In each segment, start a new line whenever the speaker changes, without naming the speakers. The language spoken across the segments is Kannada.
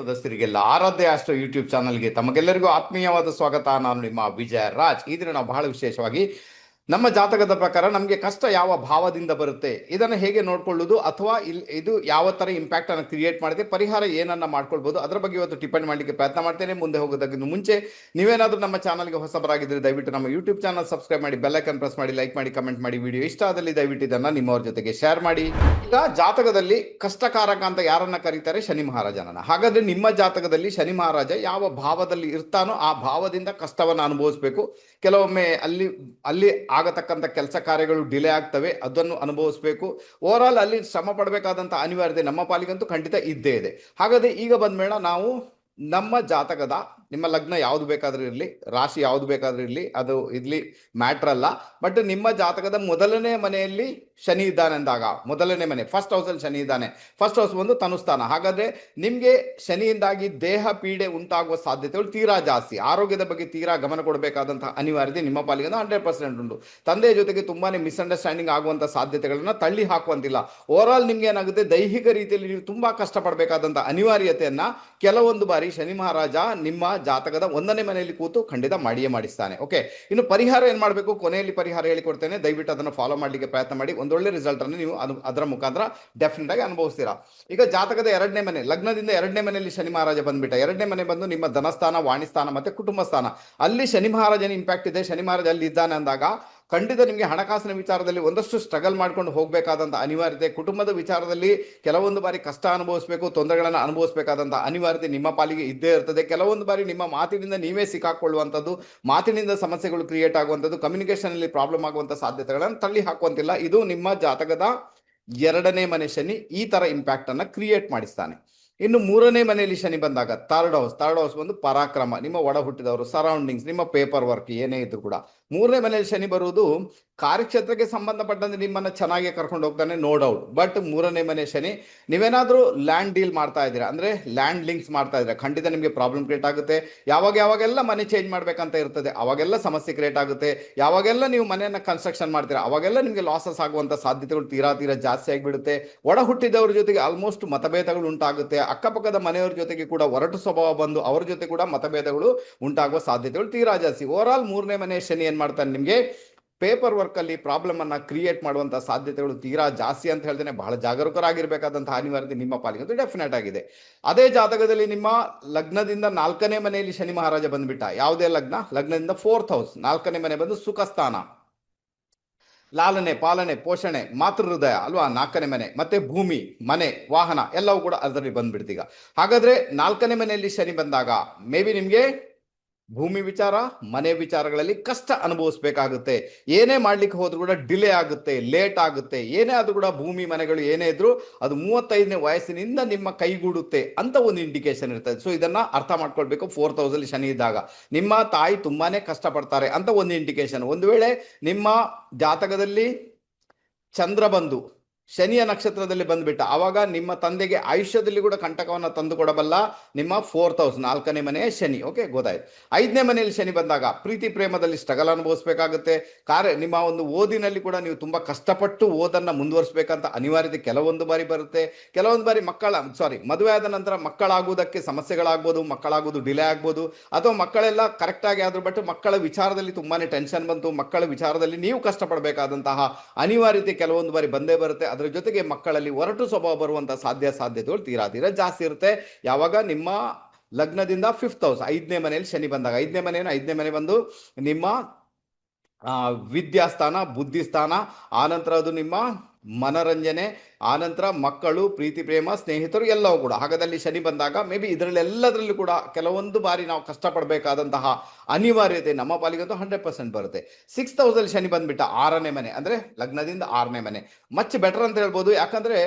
ಸದಸ್ಯರಿಗೆಲ್ಲ ಆರಾಧ್ಯ ಅಷ್ಟು ಯೂಟ್ಯೂಬ್ ಚಾನಲ್ಗೆ ತಮಗೆಲ್ಲರಿಗೂ ಆತ್ಮೀಯವಾದ ಸ್ವಾಗತ. ನಾನು ನಿಮ್ಮ ವಿಜಯ ರಾಜ್ ಈ ದಿನ ನಾವು ಬಹಳ ವಿಶೇಷವಾಗಿ ನಮ್ಮ ಜಾತಕದ ಪ್ರಕಾರ ನಮಗೆ ಕಷ್ಟ ಯಾವ ಭಾವದಿಂದ ಬರುತ್ತೆ, ಇದನ್ನು ಹೇಗೆ ನೋಡ್ಕೊಳ್ಳೋದು ಅಥವಾ ಇದು ಯಾವ ಥರ ಇಂಪ್ಯಾಕ್ಟ್ ಅನ್ನು ಕ್ರಿಯೇಟ್ ಮಾಡಿದೆ ಪರಿಹಾರ ಏನನ್ನ ಮಾಡ್ಕೊಳ್ಬೋದು, ಅದರ ಬಗ್ಗೆ ಇವತ್ತು ಟಿಪ್ಪಣಿ ಮಾಡಲಿಕ್ಕೆ ಪ್ರಯತ್ನ ಮಾಡ್ತೇನೆ. ಮುಂದೆ ಹೋಗೋದಕ್ಕಿಂತ ಮುಂಚೆ ನೀವೇನಾದರೂ ನಮ್ಮ ಚಾನಲ್ಗೆ ಹೊಸಬರಾಗಿದ್ದರೆ ದಯವಿಟ್ಟು ನಮ್ಮ ಯೂಟ್ಯೂಬ್ ಚಾನಲ್ ಸಬ್ಸ್ಕ್ರೈಬ್ ಮಾಡಿ ಬೆಲ್ಲೈಕನ್ ಪ್ರೆಸ್ ಮಾಡಿ ಲೈಕ್ ಮಾಡಿ ಕಮೆಂಟ್ ಮಾಡಿ ವಿಡಿಯೋ ಇಷ್ಟ ಆದಲ್ಲಿ ದಯವಿಟ್ಟು ಇದನ್ನು ನಿಮ್ಮವ್ರ ಜೊತೆಗೆ ಶೇರ್ ಮಾಡಿ. ಈಗ ಜಾತಕದಲ್ಲಿ ಕಷ್ಟಕಾರಕ ಅಂತ ಯಾರನ್ನ ಕರೀತಾರೆ? ಶನಿ ಮಹಾರಾಜನನ್ನ. ಹಾಗಾದ್ರೆ ನಿಮ್ಮ ಜಾತಕದಲ್ಲಿ ಶನಿ ಮಹಾರಾಜ ಯಾವ ಭಾವದಲ್ಲಿ ಇರ್ತಾನೋ ಆ ಭಾವದಿಂದ ಕಷ್ಟವನ್ನು ಅನುಭವಿಸಬೇಕು. ಕೆಲವೊಮ್ಮೆ ಅಲ್ಲಿ ಅಲ್ಲಿ ಆಗತಕ್ಕಂಥ ಕೆಲಸ ಕಾರ್ಯಗಳು ಡಿಲೇ ಆಗ್ತವೆ, ಅದನ್ನು ಅನುಭವಿಸಬೇಕು. ಓವರ್ ಆಲ್ ಅಲ್ಲಿ ಶ್ರಮ ಪಡಬೇಕಾದಂಥ ಅನಿವಾರ್ಯತೆ ನಮ್ಮ ಪಾಲಿಗಂತೂ ಖಂಡಿತ ಇದ್ದೇ ಇದೆ. ಹಾಗಾದ್ರೆ ಈಗ ಬಂದ್ಮೇಳ ನಾವು ನಮ್ಮ ಜಾತಕದ, ನಿಮ್ಮ ಲಗ್ನ ಯಾವ್ದು ಬೇಕಾದ್ರೂ ಇರಲಿ, ರಾಶಿ ಯಾವ್ದು ಬೇಕಾದ್ರೂ ಇರಲಿ, ಅದು ಇಲ್ಲಿ ಮ್ಯಾಟ್ರ್ ಅಲ್ಲ. ಬಟ್ ನಿಮ್ಮ ಜಾತಕದ ಮೊದಲನೇ ಮನೆಯಲ್ಲಿ ಶನಿ ಇದ್ದಾನೆ ಅಂದಾಗ, ಮೊದಲನೇ ಮನೆ ಫಸ್ಟ್ ಹೌಸಲ್ಲಿ ಶನಿ ಇದ್ದಾನೆ. ಫಸ್ಟ್ ಹೌಸ್ ಒಂದು ತನುಸ್ಥಾನ ಹಾಗಾದ್ರೆ ನಿಮಗೆ ಶನಿಯಿಂದಾಗಿ ದೇಹ ಪೀಡೆ ಉಂಟಾಗುವ ಸಾಧ್ಯತೆಗಳು ತೀರಾ ಜಾಸ್ತಿ. ಆರೋಗ್ಯದ ಬಗ್ಗೆ ತೀರಾ ಗಮನ ಕೊಡಬೇಕಾದಂತಹ ಅನಿವಾರ್ಯತೆ ನಿಮ್ಮ ಪಾಲಿಗೆ ಹಂಡ್ರೆಡ್ ಪರ್ಸೆಂಟ್ ಉಂಟು. ತಂದೆಯ ಜೊತೆಗೆ ತುಂಬಾನೇ ಮಿಸ್ಅಂಡರ್ಸ್ಟ್ಯಾಂಡಿಂಗ್ ಆಗುವಂತ ಸಾಧ್ಯತೆಗಳನ್ನ ತಳ್ಳಿ ಹಾಕುವಂತಿಲ್ಲ. ಓವರ್ ಆಲ್ ನಿಮ್ಗೆ ಏನಾಗುತ್ತೆ? ದೈಹಿಕ ರೀತಿಯಲ್ಲಿ ನೀವು ತುಂಬಾ ಕಷ್ಟಪಡಬೇಕಾದಂತ ಅನಿವಾರ್ಯತೆಯನ್ನ ಕೆಲವೊಂದು ಬಾರಿ ಶನಿ ಮಹಾರಾಜ ನಿಮ್ಮ ಜಾತಕದ ಒಂದನೇ ಮನೆಯಲ್ಲಿ ಕೂತು ಖಂಡಿತ ಮಾಡಿಯೇ ಮಾಡಿಸ್ತಾನೆ. ಓಕೆ ಇನ್ನು ಪರಿಹಾರ ಏನ್ ಮಾಡಬೇಕು? ಕೊನೆಯಲ್ಲಿ ಪರಿಹಾರ ಹೇಳಿಕೊಡ್ತೇನೆ. ದಯವಿಟ್ಟು ಅದನ್ನು ಫಾಲೋ ಮಾಡಲಿಕ್ಕೆ ಪ್ರಯತ್ನ ಮಾಡಿ. ಒಂದೊಳ್ಳೆ ರಿಸಲ್ಟ್ ಅನ್ನು ನೀವು ಅದು ಅದರ ಮುಖಾಂತರ ಡೆಫಿನೆಟ್ ಆಗಿ ಅನುಭವಿಸ್ತೀರಾ. ಈಗ ಜಾತಕದ ಎರಡನೇ ಮನೆ, ಲಗ್ನದಿಂದ ಎರಡನೇ ಮನೆಯಲ್ಲಿ ಶನಿ ಮಹಾರಾಜ ಬಂದ್ಬಿಟ್ಟ. ಎರಡನೇ ಮನೆ ಬಂದು ನಿಮ್ಮ ಧನಸ್ಥಾನ, ವಾಣಿಸ್ಥಾನ ಮತ್ತೆ ಕುಟುಂಬ ಸ್ಥಾನ ಅಲ್ಲಿ ಶನಿ ಮಹಾರಾಜನ ಇಂಪ್ಯಾಕ್ಟ್ ಇದೆ. ಶನಿ ಮಹಾರಾಜ ಅಲ್ಲಿ ಇದ್ದಾನೆ ಅಂದಾಗ ಖಂಡಿತ ನಿಮಗೆ ಹಣಕಾಸಿನ ವಿಚಾರದಲ್ಲಿ ಒಂದಷ್ಟು ಸ್ಟ್ರಗಲ್ ಮಾಡ್ಕೊಂಡು ಹೋಗಬೇಕಾದಂಥ ಅನಿವಾರ್ಯತೆ, ಕುಟುಂಬದ ವಿಚಾರದಲ್ಲಿ ಕೆಲವೊಂದು ಬಾರಿ ಕಷ್ಟ ಅನುಭವಿಸಬೇಕು, ತೊಂದರೆಗಳನ್ನು ಅನುಭವಿಸಬೇಕಾದಂಥ ಅನಿವಾರ್ಯತೆ ನಿಮ್ಮ ಪಾಲಿಗೆ ಇದ್ದೇ ಇರ್ತದೆ. ಕೆಲವೊಂದು ಬಾರಿ ನಿಮ್ಮ ಮಾತಿನಿಂದ ನೀವೇ ಸಿಕ್ಕಾಕೊಳ್ಳುವಂಥದ್ದು, ಮಾತಿನಿಂದ ಸಮಸ್ಯೆಗಳು ಕ್ರಿಯೇಟ್ ಆಗುವಂಥದ್ದು ಕಮ್ಯುನಿಕೇಷನಲ್ಲಿ ಪ್ರಾಬ್ಲಮ್ ಆಗುವಂಥ ಸಾಧ್ಯತೆಗಳನ್ನು ತಳ್ಳಿ ಹಾಕುವಂತಿಲ್ಲ. ಇದು ನಿಮ್ಮ ಜಾತಕದ ಎರಡನೇ ಮನೆ ಶನಿ ಈ ಥರ ಇಂಪ್ಯಾಕ್ಟನ್ನು ಕ್ರಿಯೇಟ್ ಮಾಡಿಸ್ತಾನೆ. ಇನ್ನು ಮೂರನೇ ಮನೆಯಲ್ಲಿ ಶನಿ ಬಂದಾಗ ಥರ್ಡ್ ಹೌಸ್ ಥರ್ಡ್ ಹೌಸ್ ಒಂದು ಪರಾಕ್ರಮ, ನಿಮ್ಮ ಒಡ ಹುಟ್ಟಿದವರು ಸರೌಂಡಿಂಗ್ಸ್ ನಿಮ್ಮ ಪೇಪರ್ ವರ್ಕ್ ಏನೇ ಇದ್ರು ಕೂಡ. ಮೂರನೇ ಮನೆಯಲ್ಲಿ ಶನಿ ಬರುವುದು ಕಾರ್ಯಕ್ಷೇತ್ರಕ್ಕೆ ಸಂಬಂಧಪಟ್ಟಂತೆ ನಿಮ್ಮನ್ನ ಚೆನ್ನಾಗಿ ಕರ್ಕೊಂಡು ಹೋಗ್ತಾನೆ ನೋ ಡೌಟ್ ಬಟ್ ಮೂರನೇ ಮನೆ ಶನಿ, ನೀವೇನಾದರೂ ಲ್ಯಾಂಡ್ ಡೀಲ್ ಮಾಡ್ತಾ ಇದ್ದೀರಾ? ಅಂದ್ರೆ ಲ್ಯಾಂಡ್ ಲಿಂಕ್ಸ್ ಮಾಡ್ತಾ ಇದ್ರೆ ಖಂಡಿತ ನಿಮಗೆ ಪ್ರಾಬ್ಲಮ್ ಕ್ರಿಯೇಟ್ ಆಗುತ್ತೆ. ಯಾವಾಗ ಯಾವಾಗೆಲ್ಲ ಮನೆ ಚೇಂಜ್ ಮಾಡಬೇಕಂತ ಇರ್ತದೆ, ಅವಾಗೆಲ್ಲ ಸಮಸ್ಯೆ ಕ್ರಿಯೇಟ್ ಆಗುತ್ತೆ. ಯಾವಾಗೆಲ್ಲ ನೀವು ಮನೆಯನ್ನ ಕನ್ಸ್ಟ್ರಕ್ಷನ್ ಮಾಡ್ತೀರಾ, ಅವಾಗೆಲ್ಲ ನಿಮಗೆ ಲಾಸಸ್ ಆಗುವಂತ ಸಾಧ್ಯತೆಗಳು ತೀರಾ ತೀರಾ ಜಾಸ್ತಿ ಆಗಿಬಿಡುತ್ತೆ. ಒಡ ಹುಟ್ಟಿದವ್ರ ಜೊತೆಗೆ ಆಲ್ಮೋಸ್ಟ್ ಮತಭೇದಗಳು ಉಂಟಾಗುತ್ತೆ. ಅಕ್ಕಪಕ್ಕದ ಮನೆಯವ್ರ ಜೊತೆಗೆ ಕೂಡ ಒರಟು ಸ್ವಭಾವ ಬಂದು ಅವ್ರ ಜೊತೆ ಕೂಡ ಮತಭೇದಗಳು ಉಂಟಾಗುವ ಸಾಧ್ಯತೆಗಳು ತೀರಾ ಜಾಸ್ತಿ. ಓವರ್ ಆಲ್ ಮೂರನೇ ಮನೆ ಶನಿ ಏನ್ ಮಾಡ್ತಾನೆ ನಿಮಗೆ? ಪೇಪರ್ ವರ್ಕ್ ಅಲ್ಲಿ ಪ್ರಾಬ್ಲಮ್ ಅನ್ನ ಕ್ರಿಯೇಟ್ ಮಾಡುವಂತ ಸಾಧ್ಯತೆಗಳು ತೀರಾ ಜಾಸ್ತಿ ಅಂತ ಹೇಳ್ತೇನೆ ಬಹಳ ಜಾಗರೂಕರಾಗಿರ್ಬೇಕಾದಂತಹ ಅನಿವಾರ್ಯತೆ ನಿಮ್ಮ ಪಾಲಿಗೆ ಅದು ಡೆಫಿನೆಟ್ ಆಗಿದೆ. ಅದೇ ಜಾತಕದಲ್ಲಿ ನಿಮ್ಮ ಲಗ್ನದಿಂದ ನಾಲ್ಕನೇ ಮನೆಯಲ್ಲಿ ಶನಿ ಮಹಾರಾಜ ಬಂದ್ಬಿಟ್ಟ. ಯಾವುದೇ ಲಗ್ನ? ಲಗ್ನದಿಂದ ಫೋರ್ತ್ ಹೌಸ್ ನಾಲ್ಕನೇ ಮನೆ ಬಂದು ಸುಖ ಸ್ಥಾನ ಲಾಲನೆ, ಪಾಲನೆ, ಪೋಷಣೆ ಮಾತೃ ಹೃದಯ ಅಲ್ವಾ? ನಾಲ್ಕನೇ ಮನೆ, ಮತ್ತೆ ಭೂಮಿ, ಮನೆ, ವಾಹನ ಎಲ್ಲವೂ ಕೂಡ ಅದರಲ್ಲಿ ಬಂದ್ಬಿಡ್ತೀಗ. ಹಾಗಾದ್ರೆ ನಾಲ್ಕನೇ ಮನೆಯಲ್ಲಿ ಶನಿ ಬಂದಾಗ ಮೇ ಬಿ ನಿಮ್ಗೆ ಭೂಮಿ ವಿಚಾರ, ಮನೆ ವಿಚಾರಗಳಲ್ಲಿ ಕಷ್ಟ ಅನುಭವಿಸ್ಬೇಕಾಗುತ್ತೆ. ಏನೇ ಮಾಡ್ಲಿಕ್ಕೆ ಹೋದ್ರೂ ಕೂಡ ಡಿಲೇ ಆಗುತ್ತೆ, ಲೇಟ್ ಆಗುತ್ತೆ. ಏನೇ ಆದ್ರೂ ಕೂಡ ಭೂಮಿ ಮನೆಗಳು ಏನೇ ಇದ್ರು ಅದು ಮೂವತ್ತೈದನೇ ವಯಸ್ಸಿನಿಂದ ನಿಮ್ಮ ಕೈಗೂಡುತ್ತೆ ಅಂತ ಒಂದು ಇಂಡಿಕೇಶನ್ ಇರ್ತದೆ. ಸೊ ಇದನ್ನ ಅರ್ಥ ಮಾಡ್ಕೊಳ್ಬೇಕು. ಫೋರ್ ಅಲ್ಲಿ ಶನಿ ಇದ್ದಾಗ ನಿಮ್ಮ ತಾಯಿ ತುಂಬಾನೇ ಕಷ್ಟಪಡ್ತಾರೆ ಅಂತ ಒಂದು ಇಂಡಿಕೇಶನ್ ಒಂದು ವೇಳೆ ನಿಮ್ಮ ಜಾತಕದಲ್ಲಿ ಚಂದ್ರ ಬಂದು ಶನಿಯ ನಕ್ಷತ್ರದಲ್ಲಿ ಬಂದ್ಬಿಟ್ಟ. ಆವಾಗ ನಿಮ್ಮ ತಂದೆಗೆ ಆಯುಷ್ಯದಲ್ಲಿ ಕೂಡ ಕಂಟಕವನ್ನ ತಂದು ಕೊಡಬಲ್ಲ ನಿಮ್ಮ ಫೋರ್ತ್ ಹೌಸ್ ನಾಲ್ಕನೇ ಮನೆಯ ಶನಿ. ಓಕೆ ಗೊತ್ತಾಯ್ತು. ಐದನೇ ಮನೆಯಲ್ಲಿ ಶನಿ ಬಂದಾಗ ಪ್ರೀತಿ ಪ್ರೇಮದಲ್ಲಿ ಸ್ಟ್ರಗಲ್ ಅನುಭವಿಸ್ಬೇಕಾಗುತ್ತೆ. ಕಾರ್ಯ, ನಿಮ್ಮ ಒಂದು ಓದಿನಲ್ಲಿ ಕೂಡ ನೀವು ತುಂಬಾ ಕಷ್ಟಪಟ್ಟು ಓದನ್ನ ಮುಂದುವರಿಸಬೇಕಂತ ಅನಿವಾರ್ಯತೆ ಕೆಲವೊಂದು ಬಾರಿ ಬರುತ್ತೆ. ಕೆಲವೊಂದು ಬಾರಿ ಮಕ್ಕಳ ಸಾರಿ ಮದುವೆ ಆದ ನಂತರ ಮಕ್ಕಳಾಗುವುದಕ್ಕೆ ಸಮಸ್ಯೆಗಳಾಗ್ಬೋದು ಮಕ್ಕಳಾಗೋದು ಡಿಲೇ ಆಗ್ಬೋದು, ಅಥವಾ ಮಕ್ಕಳೆಲ್ಲ ಕರೆಕ್ಟ್ ಆಗಿ ಆದ್ರೂ ಬಟ್ ಮಕ್ಕಳ ವಿಚಾರದಲ್ಲಿ ತುಂಬಾನೇ ಟೆನ್ಷನ್ ಬಂತು, ಮಕ್ಕಳ ವಿಚಾರದಲ್ಲಿ ನೀವು ಕಷ್ಟಪಡಬೇಕಾದಂತಹ ಅನಿವಾರ್ಯತೆ ಕೆಲವೊಂದು ಬಾರಿ ಬಂದೇ ಬರುತ್ತೆ. ಅದರ ಜೊತೆಗೆ ಮಕ್ಕಳಲ್ಲಿ ಒರಟು ಸ್ವಭಾವ ಬರುವಂತಹ ಸಾಧ್ಯ ಸಾಧ್ಯತೆಗಳು ತೀರಾ ತೀರಾ ಜಾಸ್ತಿ ಇರುತ್ತೆ. ಯಾವಾಗ ನಿಮ್ಮ ಲಗ್ನದಿಂದ ಫಿಫ್ತ್ ಹೌಸ್ ಐದನೇ ಮನೆಯಲ್ಲಿ ಶನಿ ಬಂದಾಗ, ಐದನೇ ಮನೆಯನ್ನು ಐದನೇ ಮನೆ ಬಂದು ನಿಮ್ಮ ವಿದ್ಯಾಸ್ಥಾನ, ಬುದ್ಧಿಸ್ಥಾನ ಆನಂತರ ಅದು ನಿಮ್ಮ ಮನರಂಜನೆ ಆನಂತರ ಮಕ್ಕಳು, ಪ್ರೀತಿ, ಪ್ರೇಮ, ಸ್ನೇಹಿತರು ಎಲ್ಲವೂ ಕೂಡ. ಹಾಗಾದಲ್ಲಿ ಶನಿ ಬಂದಾಗ ಮೇ ಬಿ ಇದರಲ್ಲಿ ಎಲ್ಲದರಲ್ಲೂ ಕೂಡ ಕೆಲವೊಂದು ಬಾರಿ ನಾವು ಕಷ್ಟಪಡಬೇಕಾದಂತಹ ಅನಿವಾರ್ಯತೆ ನಮ್ಮ ಪಾಲಿಗಂತೂ ಹಂಡ್ರೆಡ್ ಪರ್ಸೆಂಟ್ ಬರುತ್ತೆ. ಸಿಕ್ಸ್ ಹೌಸಲ್ಲಿ ಶನಿ ಬಂದ್ಬಿಟ್ಟ ಆರನೇ ಮನೆ, ಅಂದರೆ ಲಗ್ನದಿಂದ ಆರನೇ ಮನೆ. ಮಚ್ ಬೆಟರ್ ಅಂತ ಹೇಳ್ಬೋದು. ಯಾಕಂದರೆ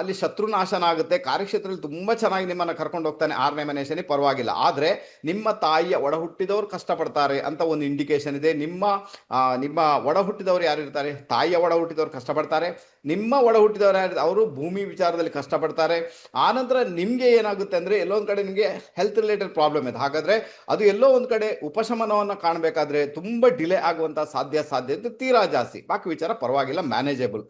ಅಲ್ಲಿ ಶತ್ರುನಾಶನ ಆಗುತ್ತೆ. ಕಾರ್ಯಕ್ಷೇತ್ರದಲ್ಲಿ ತುಂಬ ಚೆನ್ನಾಗಿ ನಿಮ್ಮನ್ನು ಕರ್ಕೊಂಡು ಹೋಗ್ತಾನೆ ಆರನೇ ಮನೆ ಶನಿ, ಪರವಾಗಿಲ್ಲ. ಆದರೆ ನಿಮ್ಮ ತಾಯಿಯ ಒಡ ಹುಟ್ಟಿದವರು ಕಷ್ಟಪಡ್ತಾರೆ ಅಂತ ಒಂದು ಇಂಡಿಕೇಶನ್ ಇದೆ. ನಿಮ್ಮ ನಿಮ್ಮ ಒಡ ಹುಟ್ಟಿದವರು ಯಾರು ಇರ್ತಾರೆ ತಾಯಿಯ ಒಡ ಹುಟ್ಟಿದವರು ಕಷ್ಟಪಡ್ತಾರೆ. ನಿಮ್ಮ ಒಡ ಹುಟ್ಟಿದವರು ಯಾರು ಅವರು ಭೂಮಿ ವಿಚಾರದಲ್ಲಿ ಕಷ್ಟಪಡ್ತಾರೆ. ಆನಂತರ ನಿಮ್ಗೆ ಏನಾಗುತ್ತೆ ಅಂದ್ರೆ ಎಲ್ಲೊಂದ್ ಕಡೆ ನಿಮಗೆ ಹೆಲ್ತ್ ರಿಲೇಟೆಡ್ ಪ್ರಾಬ್ಲಮ್ ಇದೆ ಹಾಗಾದ್ರೆ ಅದು ಎಲ್ಲೋ ಒಂದು ಕಡೆ ಉಪಶಮನವನ್ನು ಕಾಣಬೇಕಾದ್ರೆ ತುಂಬಾ ಡಿಲೇ ಆಗುವಂತ ಸಾಧ್ಯ ಸಾಧ್ಯತೆ ತೀರಾ ಜಾಸ್ತಿ. ಬಾಕಿ ವಿಚಾರ ಪರವಾಗಿಲ್ಲ ಮ್ಯಾನೇಜಬಲ್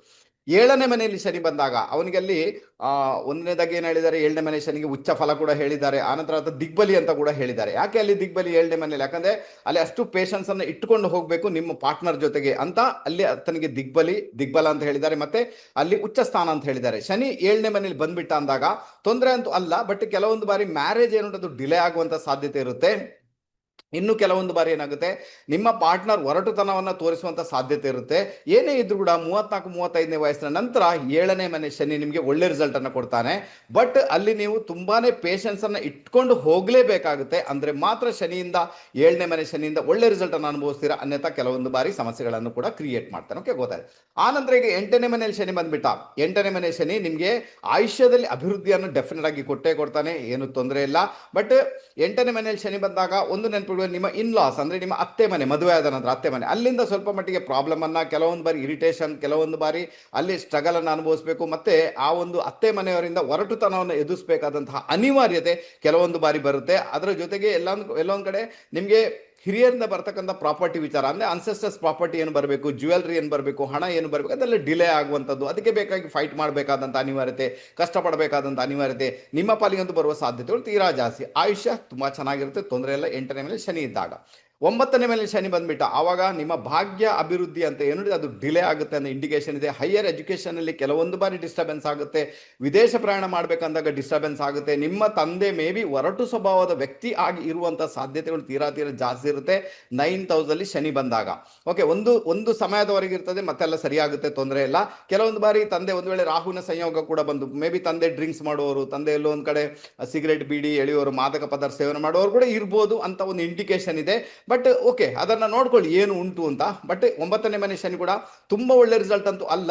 ಏಳನೇ ಮನೆಯಲ್ಲಿ ಶನಿ ಬಂದಾಗ ಅವನಿಗೆ ಅಲ್ಲಿ ಆ, ಒಂದನೇದಾಗಿ ಏನು ಹೇಳಿದ್ದಾರೆ? ಏಳನೇ ಮನೆ ಶನಿಗೆ ಉಚ್ಚ ಫಲ ಕೂಡ ಹೇಳಿದ್ದಾರೆ. ಆನಂತರ ಅದು ದಿಗ್ಬಲಿ ಅಂತ ಕೂಡ ಹೇಳಿದ್ದಾರೆ. ಯಾಕೆ ಅಲ್ಲಿ ದಿಗ್ಬಲಿ ಏಳನೇ ಮನೆಯಲ್ಲಿ? ಯಾಕಂದ್ರೆ ಅಲ್ಲಿ ಅಷ್ಟು ಪೇಷನ್ಸ್ ಅನ್ನ ಇಟ್ಕೊಂಡು ಹೋಗ್ಬೇಕು ನಿಮ್ಮ ಪಾರ್ಟ್ನರ್ ಜೊತೆಗೆ ಅಂತ ಅಲ್ಲಿ ಆತನಿಗೆ ದಿಗ್ಬಲಿ, ದಿಗ್ಬಲ ಅಂತ ಹೇಳಿದ್ದಾರೆ. ಮತ್ತೆ ಅಲ್ಲಿ ಉಚ್ಚ ಸ್ಥಾನ ಅಂತ ಹೇಳಿದ್ದಾರೆ. ಶನಿ ಏಳನೇ ಮನೆಯಲ್ಲಿ ಬಂದ್ಬಿಟ್ಟ ಅಂದಾಗ ತೊಂದರೆ ಅಂತೂ ಅಲ್ಲ ಬಟ್ ಕೆಲವೊಂದು ಬಾರಿ ಮ್ಯಾರೇಜ್ ಏನು ಅದು ಡಿಲೇ ಆಗುವಂತ ಸಾಧ್ಯತೆ ಇರುತ್ತೆ. ಇನ್ನು ಕೆಲವೊಂದು ಬಾರಿ ಏನಾಗುತ್ತೆ, ನಿಮ್ಮ ಪಾರ್ಟ್ನರ್ ಒರಟುತನವನ್ನು ತೋರಿಸುವಂತ ಸಾಧ್ಯತೆ ಇರುತ್ತೆ. ಏನೇ ಇದ್ರೂ ಕೂಡ ಮೂವತ್ನಾಲ್ಕು, ಮೂವತ್ತೈದನೇ ವಯಸ್ಸಿನ ನಂತರ ಏಳನೇ ಮನೆ ಶನಿ ನಿಮಗೆ ಒಳ್ಳೆ ರಿಸಲ್ಟ್ ಅನ್ನ ಕೊಡ್ತಾನೆ. ಬಟ್ ಅಲ್ಲಿ ನೀವು ತುಂಬಾನೇ ಪೇಷನ್ಸ್ ಅನ್ನ ಇಟ್ಕೊಂಡು ಹೋಗ್ಲೇಬೇಕಾಗುತ್ತೆ. ಅಂದ್ರೆ ಮಾತ್ರ ಶನಿಯಿಂದ ಏಳನೇ ಮನೆ ಶನಿಯಿಂದ ಒಳ್ಳೆ ರಿಸಲ್ಟ್ ಅನ್ನು ಅನುಭವಿಸ್ತೀರಾ ಅನ್ಯಥಾ ಕೆಲವೊಂದು ಬಾರಿ ಸಮಸ್ಯೆಗಳನ್ನು ಕೂಡ ಕ್ರಿಯೇಟ್ ಮಾಡ್ತಾನೆ. ಓಕೆ ಗೊತ್ತಾಯ್ತು. ಆ ಈಗ ಎಂಟನೇ ಮನೆಯಲ್ಲಿ ಶನಿ ಬಂದ್ಬಿಟ್ಟ. ಎಂಟನೇ ಮನೆ ಶನಿ ನಿಮಗೆ ಆಯುಷ್ಯದಲ್ಲಿ ಅಭಿವೃದ್ಧಿಯನ್ನು ಡೆಫಿನೆಟ್ ಆಗಿ ಕೊಟ್ಟೇ ಕೊಡ್ತಾನೆ. ಏನು ತೊಂದರೆ ಇಲ್ಲ. ಬಟ್ ಎಂಟನೇ ಮನೆಯಲ್ಲಿ ಶನಿ ಬಂದಾಗ ಒಂದು ನಿಮ್ಮ ಇನ್ ಲಾಸ್ ಅಂದ್ರೆ ನಿಮ್ಮ ಅತ್ತೆ ಮನೆ, ಮದುವೆ ಆದ ನಂತರ ಅತ್ತೆ ಮನೆ, ಅಲ್ಲಿಂದ ಸ್ವಲ್ಪ ಮಟ್ಟಿಗೆ ಪ್ರಾಬ್ಲಮನ್ನು ಕೆಲವೊಂದು ಬಾರಿ ಇರಿಟೇಷನ್ ಕೆಲವೊಂದು ಬಾರಿ ಅಲ್ಲಿ ಸ್ಟ್ರಗಲ್ ಅನ್ನು ಅನುಭವಿಸಬೇಕು, ಮತ್ತೆ ಆ ಒಂದು ಅತ್ತೆ ಮನೆಯವರಿಂದ ಒರಟುತನವನ್ನು ಎದುರಿಸಬೇಕಾದಂತಹ ಅನಿವಾರ್ಯತೆ ಕೆಲವೊಂದು ಬಾರಿ ಬರುತ್ತೆ. ಅದರ ಜೊತೆಗೆ ಎಲ್ಲೊಂದು ಎಲ್ಲೊಂದು ಕಡೆ ನಿಮಗೆ ಹಿರಿಯರಿಂದ ಬರ್ತಕ್ಕಂಥ ಪ್ರಾಪರ್ಟಿ ವಿಚಾರ, ಅಂದ್ರೆ ಅನ್ಸೆಸ್ಟರ್ಸ್ ಪ್ರಾಪರ್ಟಿ ಏನು ಬರಬೇಕು ಜ್ಯುವೆಲ್ರಿ ಏನು ಬರಬೇಕು, ಹಣ ಏನು ಬರಬೇಕು, ಅದೆಲ್ಲ ಡಿಲೇ ಆಗುವಂಥದ್ದು. ಅದಕ್ಕೆ ಬೇಕಾಗಿ ಫೈಟ್ ಮಾಡಬೇಕಾದಂಥ ಅನಿವಾರ್ಯತೆ, ಕಷ್ಟಪಡಬೇಕಾದಂಥ ಅನಿವಾರ್ಯತೆ, ನಿಮ್ಮ ಪಾಲಿಗಂತೂ ಬರುವ ಸಾಧ್ಯತೆಗಳು ತೀರಾ ಜಾಸ್ತಿ. ಆಯುಷ್ಯ ತುಂಬ ಚೆನ್ನಾಗಿರುತ್ತೆ, ತೊಂದರೆ ಇಲ್ಲ, ಎಂಟನೇ ಮೇಲೆ ಶನಿ ಇದ್ದಾಗ. ಒಂಬತ್ತನೇ ಮೇಲೆ ಶನಿ ಬಂದ್ಬಿಟ್ಟ. ಆವಾಗ ನಿಮ್ಮ ಭಾಗ್ಯ ಅಭಿವೃದ್ಧಿ ಅಂತ ಏನು ಅದು ಡಿಲೇ ಆಗುತ್ತೆ ಅನ್ನೋ ಇಂಡಿಕೇಶನ್ ಇದೆ. ಹೈಯರ್ ಎಜುಕೇಷನಲ್ಲಿ ಕೆಲವೊಂದು ಬಾರಿ ಡಿಸ್ಟರ್ಬೆನ್ಸ್ ಆಗುತ್ತೆ. ವಿದೇಶ ಪ್ರಯಾಣ ಮಾಡಬೇಕಂದಾಗ ಡಿಸ್ಟರ್ಬೆನ್ಸ್ ಆಗುತ್ತೆ. ನಿಮ್ಮ ತಂದೆ ಮೇ ಬಿ ಒರಟು ಸ್ವಭಾವದ ವ್ಯಕ್ತಿ ಆಗಿ ಇರುವಂಥ ಸಾಧ್ಯತೆಗಳು ತೀರಾ ತೀರಾ ಜಾಸ್ತಿ ಇರುತ್ತೆ. ನೈನ್ ಅಲ್ಲಿ ಶನಿ ಬಂದಾಗ. ಓಕೆ ಒಂದು ಒಂದು ಸಮಯದವರೆಗೆ ಇರ್ತದೆ, ಮತ್ತೆಲ್ಲ ಸರಿಯಾಗುತ್ತೆ, ತೊಂದರೆ ಇಲ್ಲ. ಕೆಲವೊಂದು ಬಾರಿ ತಂದೆ ಒಂದು ವೇಳೆ ರಾಹುನ ಸಂಯೋಗ ಕೂಡ ಬಂದು ಮೇ ಬಿ ತಂದೆ ಡ್ರಿಂಕ್ಸ್ ಮಾಡುವವರು ತಂದೆ ಎಲ್ಲೋ ಒಂದು ಕಡೆ ಸಿಗರೇಟ್ ಬೀಡಿ ಎಳೆಯೋರು, ಮಾದಕ ಪದಾರ್ಥ ಸೇವನೆ ಮಾಡುವವರು ಕೂಡ ಇರ್ಬೋದು ಅಂತ ಒಂದು ಇಂಡಿಕೇಶನ್ ಇದೆ. ಬಟ್ ಓಕೆ ಅದನ್ನ ನೋಡ್ಕೊಳ್ಳಿ, ಏನು ಉಂಟು ಅಂತ. ಬಟ್ ಒಂಬತ್ತನೇ ಮನೆ ಶನಿ ಕೂಡ ತುಂಬಾ ಒಳ್ಳೆ ರಿಸಲ್ಟ್ ಅಂತೂ ಅಲ್ಲ.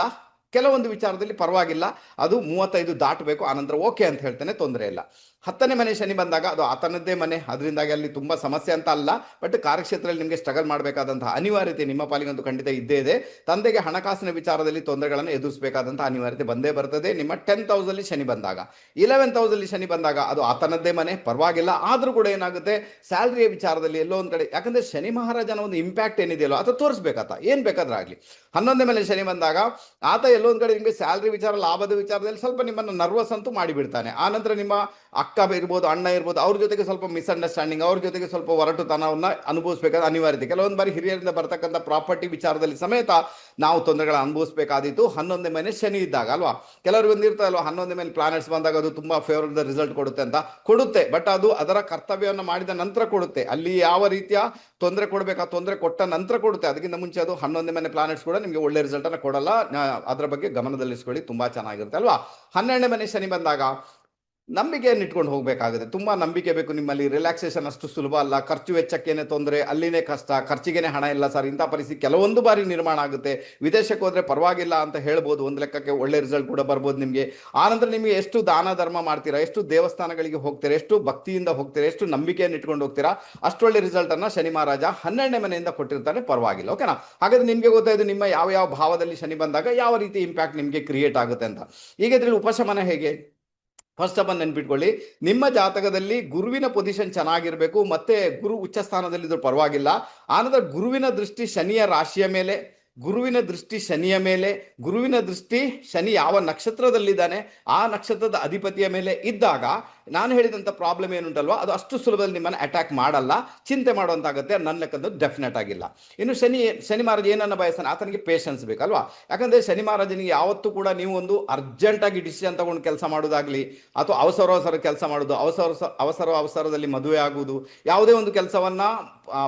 ಕೆಲವೊಂದು ವಿಚಾರದಲ್ಲಿ ಪರವಾಗಿಲ್ಲ. ಅದು ಮೂವತ್ತೈದು ದಾಟಬೇಕು. ಆನಂತರ ಓಕೆ ಅಂತ ಹೇಳ್ತೇನೆ, ತೊಂದರೆ ಇಲ್ಲ. ಹತ್ತನೇ ಮನೆ ಶನಿ ಬಂದಾಗ, ಅದು ಆತನದ್ದೇ ಮನೆ. ಅದರಿಂದಾಗಿ ಅಲ್ಲಿ ತುಂಬ ಸಮಸ್ಯೆ ಅಂತ ಅಲ್ಲ. ಬಟ್ ಕಾರ್ಯಕ್ಷೇತ್ರದಲ್ಲಿ ನಿಮಗೆ ಸ್ಟ್ರಗಲ್ ಮಾಡಬೇಕಾದಂತಹ ಅನಿವಾರ್ಯತೆ ನಿಮ್ಮ ಪಾಲಿಗಂತೂ ಖಂಡಿತ ಇದ್ದೇ ಇದೆ. ತಂದೆಗೆ ಹಣಕಾಸಿನ ವಿಚಾರದಲ್ಲಿ ತೊಂದರೆಗಳನ್ನು ಎದುರಿಸಬೇಕಾದಂತಹ ಅನಿವಾರ್ಯತೆ ಬಂದೇ ಬರ್ತದೆ. ನಿಮ್ಮ ಟೆಂತ್ ಹೌಸಲ್ಲಿ ಶನಿ ಬಂದಾಗ. ಇಲೆವೆಂತ್ ಹೌಸಲ್ಲಿ ಶನಿ ಬಂದಾಗ, ಅದು ಆತನದ್ದೇ ಮನೆ. ಪರವಾಗಿಲ್ಲ. ಆದರೂ ಕೂಡ ಏನಾಗುತ್ತೆ? ಸ್ಯಾಲ್ರಿಯ ವಿಚಾರದಲ್ಲಿ ಎಲ್ಲೋ ಒಂದು ಕಡೆ, ಯಾಕಂದರೆ ಶನಿ ಮಹಾರಾಜನ ಒಂದು ಇಂಪ್ಯಾಕ್ಟ್ ಏನಿದೆಯಲ್ಲೋ, ಅದು ತೋರಿಸ್ಬೇಕಾತ. ಏನು ಬೇಕಾದ್ರೂ ಆಗಲಿ. ಹನ್ನೊಂದನೇ ಮನೆ ಶನಿ ಬಂದಾಗ, ಆತ ಎಲ್ಲೋ ಒಂದು ಕಡೆ ನಿಮಗೆ ಸ್ಯಾಲ್ರಿ ವಿಚಾರ, ಲಾಭದ ವಿಚಾರದಲ್ಲಿ ಸ್ವಲ್ಪ ನಿಮ್ಮನ್ನು ನರ್ವಸ್ ಅಂತೂ ಮಾಡಿಬಿಡ್ತಾನೆ. ಆನಂತರ ನಿಮ್ಮ ಅಕ್ಕ ಇರ್ಬೋದು, ಅಣ್ಣ ಇರ್ಬೋದು, ಅವ್ರ ಜೊತೆಗೆ ಸ್ವಲ್ಪ ಮಿಸ್ಅಂಡರ್ಸ್ಟ್ಯಾಂಡಿಂಗ್ ಅವ್ರ ಜೊತೆಗೆ ಸ್ವಲ್ಪ ಹೊರಟುತನವನ್ನು ಅನುಭವಿಸಬೇಕಾದ ಅನಿವಾರ್ಯತೆ. ಕೆಲವೊಂದು ಬಾರಿ ಹಿರಿಯರಿಂದ ಬರ್ತಕ್ಕಂಥ ಪ್ರಾಪರ್ಟಿ ವಿಚಾರದಲ್ಲಿ ಸಮೇತ ನಾವು ತೊಂದರೆಗಳ ಅನುಭವಿಸಬೇಕಾದಿತ್ತು ಹನ್ನೊಂದನೇ ಮನೆ ಶನಿ ಇದ್ದಾಗ, ಅಲ್ವಾ? ಕೆಲವರು ಬಂದಿರ್ತಾ ಅಲ್ವಾ? ಹನ್ನೊಂದನೇ ಮೇಲೆ ಪ್ಲಾನೆಟ್ಸ್ ಬಂದಾಗ ಅದು ತುಂಬಾ ಫೇವರಬಲ್ ರಿಸಲ್ಟ್ ಕೊಡುತ್ತೆ ಅಂತ ಕೊಡುತ್ತೆ. ಬಟ್ ಅದು ಅದರ ಕರ್ತವ್ಯವನ್ನು ಮಾಡಿದ ನಂತರ ಕೊಡುತ್ತೆ. ಅಲ್ಲಿ ಯಾವ ರೀತಿಯ ತೊಂದರೆ ಕೊಡಬೇಕು? ಆ ತೊಂದರೆ ಕೊಟ್ಟ ನಂತರ ಕೊಡುತ್ತೆ. ಅದಕ್ಕಿಂತ ಮುಂಚೆ ಅದು ಹನ್ನೊಂದನೇ ಮನೆ ಪ್ಲಾನೆಟ್ಸ್ ಕೂಡ ನಿಮಗೆ ಒಳ್ಳೆ ರಿಸಲ್ಟನ್ನು ಕೊಡಲ್ಲ. ಅದರ ಬಗ್ಗೆ ಗಮನದಲ್ಲಿಸ್ಕೊಳ್ಳಿ. ತುಂಬಾ ಚೆನ್ನಾಗಿರುತ್ತೆ, ಅಲ್ವಾ? ಹನ್ನೆರಡನೇ ಮನೆ ಶನಿ ಬಂದಾಗ ನಂಬಿಕೆಯನ್ನು ಇಟ್ಕೊಂಡು ಹೋಗಬೇಕಾಗುತ್ತೆ. ತುಂಬಾ ನಂಬಿಕೆ ಬೇಕು ನಿಮ್ಮಲ್ಲಿ. ರಿಲ್ಯಾಕ್ಸೇಷನ್ ಅಷ್ಟು ಸುಲಭ ಅಲ್ಲ. ಖರ್ಚು ವೆಚ್ಚಕ್ಕೇನೆ ತೊಂದರೆ, ಅಲ್ಲಿನೇ ಕಷ್ಟ, ಖರ್ಚಿಗೆನೆ ಹಣ ಇಲ್ಲ ಸರ್. ಇಂಥ ಪರಿಸ್ಥಿತಿ ಕೆಲವೊಂದು ಬಾರಿ ನಿರ್ಮಾಣ ಆಗುತ್ತೆ. ವಿದೇಶಕ್ಕೆ ಹೋದ್ರೆ ಪರವಾಗಿಲ್ಲ ಅಂತ ಹೇಳ್ಬೋದು. ಒಂದು ಲೆಕ್ಕಕ್ಕೆ ಒಳ್ಳೆ ರಿಸಲ್ಟ್ ಕೂಡ ಬರ್ಬೋದು ನಿಮಗೆ. ಆನಂತರ ನಿಮಗೆ ಎಷ್ಟು ದಾನ ಧರ್ಮ ಮಾಡ್ತೀರಾ? ಎಷ್ಟು ದೇವಸ್ಥಾನಗಳಿಗೆ ಹೋಗ್ತೀರಾ? ಎಷ್ಟು ಭಕ್ತಿಯಿಂದ ಹೋಗ್ತೀರಾ? ಎಷ್ಟು ನಂಬಿಕೆಯನ್ನು ಇಟ್ಕೊಂಡು ಹೋಗ್ತೀರಾ? ಅಷ್ಟೊಳ್ಳೆ ರಿಸಲ್ಟ್ ಅನ್ನ ಶನಿ ಮಹಾರಾಜ ಹನ್ನೆರಡನೇ ಮನೆಯಿಂದ ಕೊಟ್ಟಿರ್ತಾನೆ ಪರವಾಗಿಲ್ಲ. ಓಕೆನಾ ಹಾಗಾದ್ರೆ ನಿಮಗೆ ಗೊತ್ತಾಯ್ತು ನಿಮ್ಮ ಯಾವ ಯಾವ ಭಾವದಲ್ಲಿ ಶನಿ ಬಂದಾಗ ಯಾವ ರೀತಿ ಇಂಪ್ಯಾಕ್ಟ್ ನಿಮಗೆ ಕ್ರಿಯೇಟ್ ಆಗುತ್ತೆ ಅಂತ. ಈಗ ಇದ್ರಲ್ಲಿ ಉಪಶಮನ ಹೇಗೆ? ಫಸ್ಟ್ ಆಫ್ ಆಲ್ ನೆನ್ಪಿಟ್ಕೊಳ್ಳಿ. ನಿಮ್ಮ ಜಾತಕದಲ್ಲಿ ಗುರುವಿನ ಪೊಸಿಷನ್ ಚೆನ್ನಾಗಿರಬೇಕು, ಮತ್ತೆ ಗುರು ಉಚ್ಚ ಸ್ಥಾನದಲ್ಲಿದ್ರು ಪರವಾಗಿಲ್ಲ. ಆನಂತರ ಗುರುವಿನ ದೃಷ್ಟಿ ಶನಿಯ ರಾಶಿಯ ಮೇಲೆ, ಗುರುವಿನ ದೃಷ್ಟಿ ಶನಿಯ ಮೇಲೆ, ಗುರುವಿನ ದೃಷ್ಟಿ ಶನಿ ಯಾವ ನಕ್ಷತ್ರದಲ್ಲಿದ್ದಾನೆ, ಆ ನಕ್ಷತ್ರದ ಅಧಿಪತಿಯ ಮೇಲೆ ಇದ್ದಾಗ ನಾನು ಹೇಳಿದಂಥ ಪ್ರಾಬ್ಲಮ್ ಏನುಂಟಲ್ವಾ? ಅದು ಅಷ್ಟು ಸುಲಭದಲ್ಲಿ ನಿಮ್ಮನ್ನು ಅಟ್ಯಾಕ್ ಮಾಡಲ್ಲ. ಚಿಂತೆ ಮಾಡುವಂತಾಗುತ್ತೆ. ನನ್ನ ಲೆಕ್ಕದ್ದು ಡೆಫಿನೆಟ್ ಆಗಿಲ್ಲ. ಇನ್ನು ಶನಿ ಶನಿ ಮಹಾರಾಜ ಏನನ್ನ ಬಯಸ್ತಾನೆ? ಆತನಿಗೆ ಪೇಷನ್ಸ್ ಬೇಕಲ್ವಾ? ಯಾಕಂದರೆ ಶನಿ ಮಹಾರಾಜನಿಗೆ ಯಾವತ್ತೂ ಕೂಡ ನೀವು ಒಂದು ಅರ್ಜೆಂಟಾಗಿ ಡಿಸಿಷನ್ ತಗೊಂಡು ಕೆಲಸ ಮಾಡೋದಾಗಲಿ, ಅಥವಾ ಅವಸರ ಅವಸರ ಕೆಲಸ ಮಾಡೋದು, ಅವಸರ ಅವಸರ ಅವಸರದಲ್ಲಿ ಮದುವೆ ಆಗುವುದು ಯಾವುದೇ ಒಂದು ಕೆಲಸವನ್ನು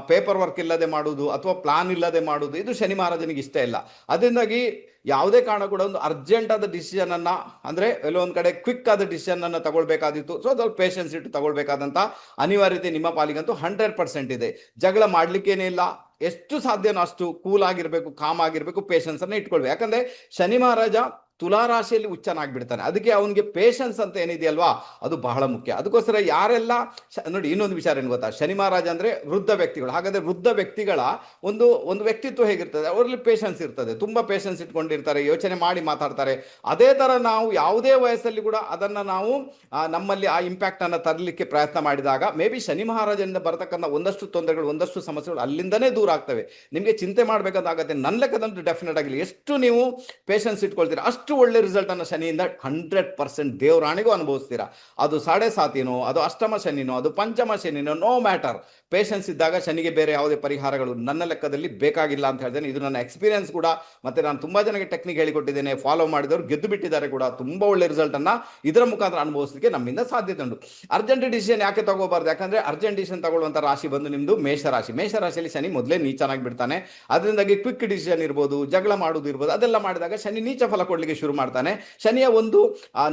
ಪೇಪರ್ ವರ್ಕ್ ಇಲ್ಲದೆ ಮಾಡುವುದು ಅಥವಾ ಪ್ಲಾನ್ ಇಲ್ಲದೆ ಮಾಡುವುದು ಇದು ಶನಿ ಮಹಾರಾಜನಿಗೆ ಇಷ್ಟ ಇಲ್ಲ. ಅದರಿಂದಾಗಿ ಯಾವುದೇ ಕಾರಣ ಕೂಡ ಒಂದು ಅರ್ಜೆಂಟ್ ಆದ ಡಿಸಿಷನ್ ಅನ್ನ, ಅಂದ್ರೆ ಒಂದ್ ಕಡೆ ಕ್ವಿಕ್ ಆದ ಡಿಸಿಷನ್ ಅನ್ನ ತಗೊಳ್ಬೇಕಾದಿತ್ತು. ಸೊ ಅದ್ರಲ್ಲಿ ಪೇಷನ್ಸ್ ಇಟ್ಟು ತಗೊಳ್ಬೇಕಾದಂತ ಅನಿವಾರ್ಯತೆ ನಿಮ್ಮ ಪಾಲಿಗಂತೂ ಹಂಡ್ರೆಡ್ ಪರ್ಸೆಂಟ್ ಇದೆ. ಜಗಳ ಮಾಡ್ಲಿಕ್ಕೇನೇ ಇಲ್ಲ. ಎಷ್ಟು ಸಾಧ್ಯನೋ ಅಷ್ಟು ಕೂಲ್ ಆಗಿರ್ಬೇಕು ಕಾಮ್ ಆಗಿರ್ಬೇಕು ಪೇಷನ್ಸ್ ಅನ್ನ ಇಟ್ಕೊಳ್ಬೇಕು. ಯಾಕಂದ್ರೆ ಶನಿ ಮಹಾರಾಜ ತುಲಾ ಹುಚ್ಚನಾಗ್ಬಿಡ್ತಾನೆ. ಅದಕ್ಕೆ ಅವನಿಗೆ ಪೇಷನ್ಸ್ ಅಂತ ಏನಿದೆಯಲ್ವಾ? ಅದು ಬಹಳ ಮುಖ್ಯ. ಅದಕ್ಕೋಸ್ಕರ ಯಾರೆಲ್ಲ ನೋಡಿ ಇನ್ನೊಂದು ವಿಚಾರ ಏನು ಗೊತ್ತಾ? ಶನಿ ಮಹಾರಾಜ ಅಂದರೆ ವೃದ್ಧ ವ್ಯಕ್ತಿಗಳು. ಹಾಗಾದರೆ ವೃದ್ಧ ವ್ಯಕ್ತಿಗಳ ಒಂದು ಒಂದು ವ್ಯಕ್ತಿತ್ವ ಹೇಗಿರ್ತದೆ? ಅವರಲ್ಲಿ ಪೇಷನ್ಸ್ ಇರ್ತದೆ. ತುಂಬ ಪೇಷನ್ಸ್ ಇಟ್ಕೊಂಡಿರ್ತಾರೆ, ಯೋಚನೆ ಮಾಡಿ ಮಾತಾಡ್ತಾರೆ. ಅದೇ ಥರ ನಾವು ಯಾವುದೇ ವಯಸ್ಸಲ್ಲಿ ಕೂಡ ಅದನ್ನು ನಾವು ನಮ್ಮಲ್ಲಿ ಆ ಇಂಪ್ಯಾಕ್ಟನ್ನು ತರಲಿಕ್ಕೆ ಪ್ರಯತ್ನ ಮಾಡಿದಾಗ, ಮೇ ಬಿ ಶನಿ ಮಹಾರಾಜನಿಂದ ಬರತಕ್ಕಂಥ ಒಂದಷ್ಟು ತೊಂದರೆಗಳು, ಒಂದಷ್ಟು ಸಮಸ್ಯೆಗಳು ಅಲ್ಲಿಂದನೇ ದೂರ ಆಗ್ತವೆ. ನಿಮಗೆ ಚಿಂತೆ ಮಾಡಬೇಕಾದಾಗತ್ತೆ ನನ್ನ ಲೆಕ್ಕದಂತೂ ಡೆಫಿನೆಟ್ ಆಗಿಲ್ಲ. ಎಷ್ಟು ನೀವು ಪೇಷನ್ಸ್ ಇಟ್ಕೊಳ್ತೀರಾ? ಅಷ್ಟು ಒಳ್ಳೆ ರಿಸಲ್ಟ್ ಅನ್ನ ಶನಿಯಿಂದ ಹಂಡ್ರೆಡ್ ಪರ್ಸೆಂಟ್ ದೇವರಾಣಿಗೂ ಅನುಭವಿಸ್ತೀರಾ. ಅದು ಸಾಡೆ ಸಾತಿನೋ, ಅದು ಅಷ್ಟಮ ಶನಿನೋ, ಅದು ಪಂಚಮ ಶನಿನೋ ನೋ ಮ್ಯಾಟರ್ ಪೇಷನ್ಸ್ ಇದ್ದಾಗ ಶನಿಗೆ ಬೇರೆ ಯಾವುದೇ ಪರಿಹಾರಗಳು ನನ್ನ ಲೆಕ್ಕದಲ್ಲಿ ಬೇಕಾಗಿಲ್ಲ ಅಂತ ಹೇಳ್ತೇನೆ. ಇದು ನನ್ನ ಎಕ್ಸ್ಪೀರಿಯನ್ಸ್ ಕೂಡ. ಮತ್ತೆ ನಾನು ತುಂಬಾ ಜನಕ್ಕೆ ಟೆಕ್ನಿಕ್ ಹೇಳಿಕೊಟ್ಟಿದ್ದೇನೆ ಫಾಲೋ ಮಾಡಿದವರು ಗೆದ್ದು ಬಿಟ್ಟಿದ್ದಾರೆ ಕೂಡ. ತುಂಬಾ ಒಳ್ಳೆ ರಿಸಲ್ಟ್ ಅನ್ನ ಇದರ ಮುಖಾಂತರ ಅನುಭವಿಸಲಿಕ್ಕೆ ನಮ್ಮಿಂದ ಸಾಧ್ಯತೆ ಉಂಟು. ಅರ್ಜೆಂಟ್ ಡಿಸಿಷನ್ ಯಾಕೆ ತಗೋಬಾರ್ದು? ಯಾಕಂದ್ರೆ ಅರ್ಜೆಂಟ್ ಡಿಸಿಷನ್ ತಗೊಳ್ಳುವಂತ ರಾಶಿ ಬಂದು ನಿಮ್ದು ಮೇಷ ರಾಶಿಯಲ್ಲಿ ಶನಿ ಮೊದಲೇ ನೀಚನಾಗಿ ಬಿಡ್ತಾನೆ. ಅದರಿಂದಾಗಿ ಕ್ವಿಕ್ ಡಿಸಿಷನ್ ಇರ್ಬೋದು, ಜಗಳ ಮಾಡೋದು ಇರ್ಬೋದು, ಅದೆಲ್ಲ ಮಾಡಿದಾಗ ಶನಿ ನೀಚ ಫಲ ಕೊಡ್ಲಿಕ್ಕೆ ಶುರು ಮಾಡ್ತಾನೆ. ಶನಿಯ ಒಂದು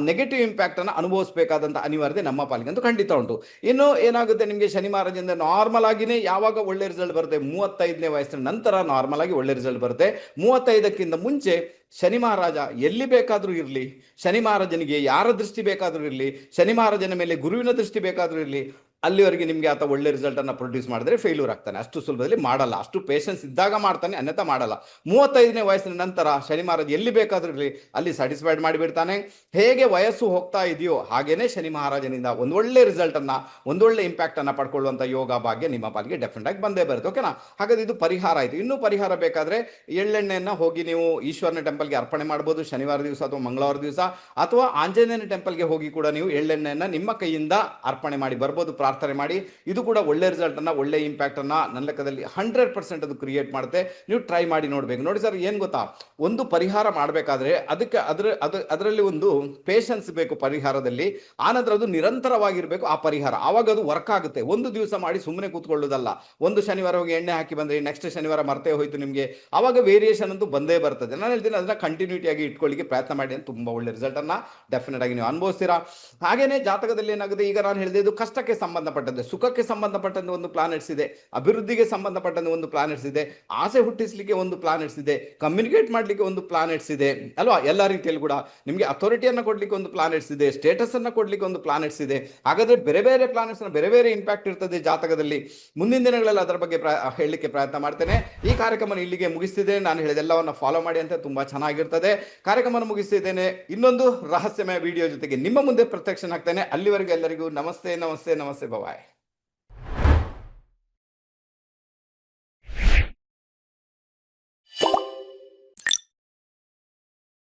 ನೆಗೆಟಿವ್ ಇಂಪ್ಯಾಕ್ಟ್ ಅನ್ನು ಅನುಭವಿಸಬೇಕಾದಂತ ಅನಿವಾರ್ಯತೆ ನಮ್ಮ ಪಾಲಿಗೆ ಅಂತ ಖಂಡಿತ ಉಂಟು. ಇನ್ನು ಏನಾಗುತ್ತೆ ನಿಮಗೆ ಶನಿ ಮಹಾರಾಜದಿಂದ ನಾರ್ಮಲ್ ಆಗಿನೇ ಯಾವಾಗ ಒಳ್ಳೆ ರಿಸಲ್ಟ್ ಬರುತ್ತೆ? ಮೂವತ್ತೈದನೇ ವಯಸ್ಸಿನ ನಂತರ ನಾರ್ಮಲ್ ಆಗಿ ಒಳ್ಳೆ ರಿಸಲ್ಟ್ ಬರುತ್ತೆ. ಮೂವತ್ತೈದಕ್ಕಿಂತ ಮುಂಚೆ ಶನಿ ಮಹಾರಾಜ ಎಲ್ಲಿ ಬೇಕಾದರೂ ಇರಲಿ. ಶನಿ ಮಹಾರಾಜನಿಗೆ ಯಾರ ದೃಷ್ಟಿ ಬೇಕಾದರೂ ಇರಲಿ. ಶನಿ ಮಹಾರಾಜನ ಮೇಲೆ ಗುರುವಿನ ದೃಷ್ಟಿ ಬೇಕಾದರೂ ಇರಲಿ. ಅಲ್ಲಿವರೆಗೆ ನಿಮಗೆ ಆತ ಒಳ್ಳೆ ರಿಸಲ್ಟ್ ಅನ್ನ ಪ್ರೊಡ್ಯೂಸ್ ಮಾಡಿದ್ರೆ ಫೇಲ್ಯೂರ್ ಆಗ್ತಾನೆ. ಅಷ್ಟು ಸುಲಭದಲ್ಲಿ ಮಾಡಲ್ಲ. ಅಷ್ಟು ಪೇಷನ್ಸ್ ಇದ್ದಾಗ ಮಾಡ್ತಾನೆ ಅನ್ಯತ ಮಾಡಲ್ಲ. ಮೂವತ್ತೈದನೇ ವಯಸ್ಸಿನ ನಂತರ ಶನಿ ಮಹಾರಾಜ್ ಎಲ್ಲಿ ಬೇಕಾದ್ರೂ ಇರಲಿ, ಅಲ್ಲಿ ಸ್ಯಾಟಿಸ್ಫೈಡ್ ಮಾಡಿಬಿಡ್ತಾನೆ. ಹೇಗೆ ವಯಸ್ಸು ಹೋಗ್ತಾ ಇದೆಯೋ ಹಾಗೇನೆ ಶನಿ ಮಹಾರಾಜನಿಂದ ಒಂದೊಳ್ಳೆ ರಿಸಲ್ಟ್ ಅನ್ನ ಒಂದೊಳ್ಳೆ ಇಂಪ್ಯಾಕ್ಟ್ ಅನ್ನ ಪಡ್ಕೊಳ್ಳುವಂತ ಯೋಗ ಭಾಗ್ಯ ನಿಮ್ಮ ಪಾಲಿಗೆ ಡೆಫಿನೆಟ್ ಆಗಿ ಬಂದೇ ಬರುತ್ತೆ. ಓಕೆನಾ ಹಾಗಾದ್ರೆ ಇದು ಪರಿಹಾರ ಆಯ್ತು. ಇನ್ನೂ ಪರಿಹಾರ ಬೇಕಾದ್ರೆ ಎಳ್ಳೆಣ್ಣೆಯನ್ನು ಹೋಗಿ ನೀವು ಈಶ್ವರನ ಟೆಂಪಲ್ಗೆ ಅರ್ಪಣೆ ಮಾಡ್ಬೋದು, ಶನಿವಾರ ದಿವಸ ಅಥವಾ ಮಂಗಳವಾರ ದಿವಸ. ಅಥವಾ ಆಂಜನೇಯನ ಟೆಂಪಲ್ಗೆ ಹೋಗಿ ಕೂಡ ನೀವು ಎಳ್ಳೆಣ್ಣೆಯನ್ನು ನಿಮ್ಮ ಕೈಯಿಂದ ಅರ್ಪಣೆ ಮಾಡಿ ಬರ್ಬೋದು. ಪ್ರಾರ್ಥನೆ ಮಾಡಿ. ಇದು ಕೂಡ ಒಳ್ಳೆ ರಿಸಲ್ಟ್ ಅನ್ನ, ಒಳ್ಳೆ ಇಂಪ್ಯಾಕ್ಟ್ ಅನ್ನ ನನ್ನ ಲೆಕ್ಕದಲ್ಲಿ ಹಂಡ್ರೆಡ್ ಪರ್ಸೆಂಟ್ ಅದು ಕ್ರಿಯೇಟ್ ಮಾಡುತ್ತೆ. ನೀವು ಟ್ರೈ ಮಾಡಿ ನೋಡ್ಬೇಕು. ನೋಡಿ ಸರ್ ಏನ್ ಗೊತ್ತಾ? ಒಂದು ಪರಿಹಾರ ಮಾಡಬೇಕಾದ್ರೆ ಅದಕ್ಕೆ ಅದ್ರ, ಅದು, ಅದರಲ್ಲಿ ಒಂದು ಪೇಷನ್ಸ್ ಬೇಕು ಪರಿಹಾರದಲ್ಲಿ. ಆನಂತರ ಅದು ನಿರಂತರವಾಗಿರ್ಬೇಕು ಆ ಪರಿಹಾರ. ಆವಾಗ ಅದು ವರ್ಕ್ ಆಗುತ್ತೆ. ಒಂದು ದಿವಸ ಮಾಡಿ ಸುಮ್ಮನೆ ಕೂತ್ಕೊಳ್ಳೋದಲ್ಲ. ಒಂದು ಶನಿವಾರ ಹೋಗಿ ಎಣ್ಣೆ ಹಾಕಿ ಬಂದ್ರೆ ನೆಕ್ಸ್ಟ್ ಶನಿವಾರ ಮರ್ತೇ ಹೋಯ್ತು ನಿಮಗೆ. ಆವಾಗ ವೇರಿಯೇಷನ್ ಅಂತೂ ಬಂದೇ ಬರ್ತದೆ. ನಾನು ಹೇಳ್ತೀನಿ ಅದನ್ನ ಕಂಟಿನ್ಯೂಟಿ ಆಗಿ ಇಟ್ಕೊಳ್ಳಿಕ್ಕೆ ಪ್ರಯತ್ನ ಮಾಡಿ ಅಂತ ತುಂಬಾ ಒಳ್ಳೆ ರಿಸಲ್ಟ್ ಅನ್ನ ಡೆಫಿನೆಟ್ ಆಗಿ ನೀವು ಅನುಭವಿಸ್ತೀರಾ. ಹಾಗೇನೆ ಜಾತಕದಲ್ಲಿ ಏನಾಗುತ್ತೆ? ಈಗ ನಾನು ಹೇಳಿದೆ ಇದು ಕಷ್ಟಕ್ಕೆ ಸಂಬಂಧಪಟ್ಟಂತೆ ಸುಖಕ್ಕೆ ಸಂಬಂಧಪಟ್ಟಂತೆ ಒಂದು ಪ್ಲಾನೆಟ್ಸ್ ಇದೆ ಅಭಿವೃದ್ಧಿಗೆ ಸಂಬಂಧಪಟ್ಟಂತೆ ಒಂದು ಪ್ಲಾನೆಟ್ಸ್ ಇದೆ ಆಸೆ ಹುಟ್ಟಿಸ್ಲಿಕ್ಕೆ ಒಂದು ಪ್ಲಾನೆಟ್ಸ್ ಇದೆ ಕಮ್ಯುನಿಕೇಟ್ ಮಾಡಲಿಕ್ಕೆ ಒಂದು ಪ್ಲಾನೆಟ್ಸ್ ಇದೆ ಅಲ್ವಾ? ಎಲ್ಲ ರೀತಿಯಲ್ಲಿ ಕೂಡ ನಿಮಗೆ ಅಥಾರಿಟಿಯನ್ನು ಕೊಡ್ಲಿಕ್ಕೆ ಒಂದು ಪ್ಲಾನೆಟ್ಸ್ ಇದೆ ಸ್ಟೇಟಸ್ ಅನ್ನ ಕೊಡ್ಲಿಕ್ಕೆ ಒಂದು ಪ್ಲಾನೆಟ್ಸ್ ಇದೆ ಹಾಗಾದ್ರೆ ಬೇರೆ ಬೇರೆ ಪ್ಲಾನೆಟ್ಸ್ ಬೇರೆ ಬೇರೆ ಇಂಪ್ಯಾಕ್ಟ್ ಇರ್ತದೆ ಜಾತಕದಲ್ಲಿ. ಮುಂದಿನ ದಿನಗಳಲ್ಲಿ ಅದರ ಬಗ್ಗೆ ಹೇಳಲಿಕ್ಕೆ ಪ್ರಯತ್ನ ಮಾಡ್ತೇನೆ. ಈ ಕಾರ್ಯಕ್ರಮ ಇಲ್ಲಿಗೆ ಮುಗಿಸ್ತಿದ್ದೇನೆ ನಾನು ಹೇಳಿದೆಲ್ಲವನ್ನು ಫಾಲೋ ಮಾಡಿ ಅಂತ ತುಂಬಾ ಚೆನ್ನಾಗಿರ್ತದೆ. ಕಾರ್ಯಕ್ರಮ ಮುಗಿಸ್ತಿದ್ದೇನೆ. ಇನ್ನೊಂದು ರಹಸ್ಯಮಯ ವಿಡಿಯೋ ಜೊತೆಗೆ ನಿಮ್ಮ ಮುಂದೆ ಪ್ರತ್ಯಕ್ಷನಾಗ್ತೇನೆ. ಅಲ್ಲಿವರೆಗೂ ಎಲ್ಲರಿಗೂ ನಮಸ್ತೆ ನಮಸ್ತೆ ನಮಸ್ತೆ. massive away.